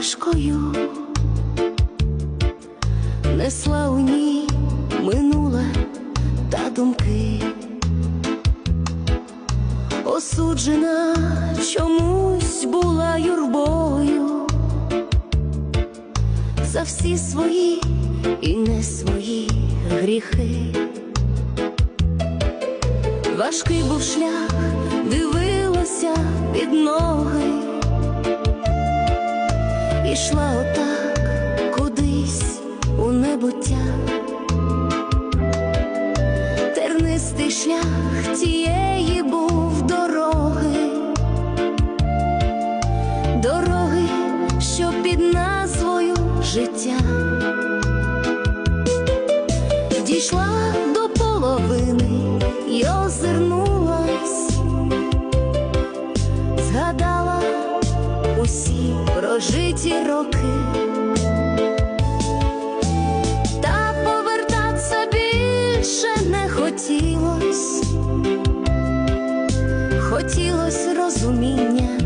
чашкою, несла у ній минуле та думки, осуджена чомусь була юрбою. За всі свої і не свої гріхи, важкий був шлях, дивилася під ноги ішла отак кудись у небуття. Тернистий шлях тієї був дороги, дороги, що під назвою життя. Дійшла до половини й озирнулась, згадала усі прожиті роки та повертатися більше не хотілось, хотілось розуміння.